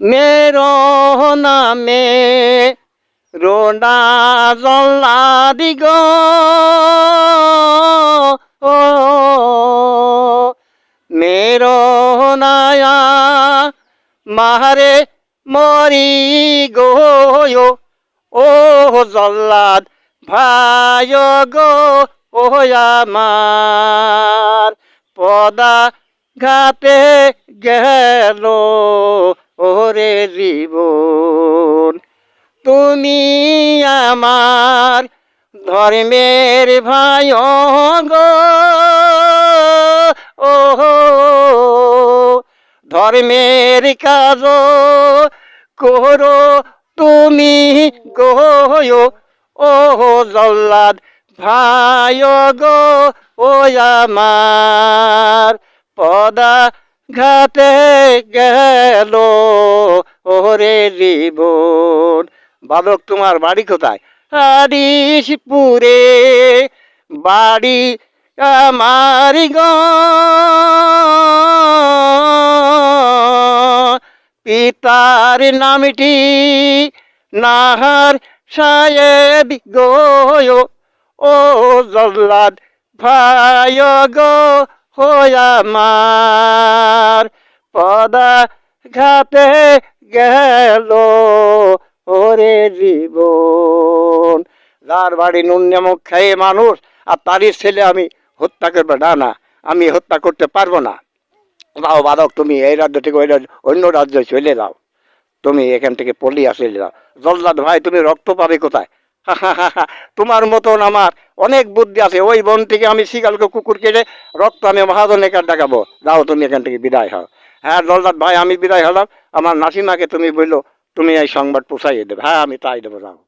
मेरो নামে রোনা জল্লাদি গো ও मेरो নায়া মাহারে মরি গো ও জল্লাদ ভাই গো ও আমার পদা ঘাটে গেল ওরে জীবন, তুমি আমার ধর্মের ভাই গো। ও ধর্মের কাজ করো তুমি গো। ও জল্লাদ ভাই গো ও আমার পদা ঘাটে গেল ওরে জীবন বালক, তোমার বাড়ি কোথায়? হারিসপুরে বাড়ি আমার পিতার নামটি নাহার সাহেব গো। ও জল্লাদ ভাই গো। আমার পদা ঘাটে গেল ওরে জীবন। যার বাড়ি নুন নামক খেয়ে মানুষ আর তারই ছেলে আমি হত্যা করব। না না, আমি হত্যা করতে পারব না। যাও বাদক, তুমি এই রাজ্য থেকে ওই রাজ্য অন্য রাজ্যে চলে যাও। তুমি এখান থেকে পলিয়া চলে যাও। জল্লাদ ভাই, তুমি রক্ত পাবে কোথায়? তোমার মতন আমার অনেক বুদ্ধি আছে। ওই বন থেকে আমি শিকালকে কুকুর কেটে রক্ত আমি মহাজনের কাছে দেখাবো। দাও তুমি এখান থেকে বিদায় হও। হ্যাঁ দলদার ভাই, আমি বিদায় হলাম। আমার নাসিমাকে তুমি বলল, তুমি এই সংবাদ পোষাইয়ে দেবে। হ্যাঁ আমি তাই দেবো, যাও।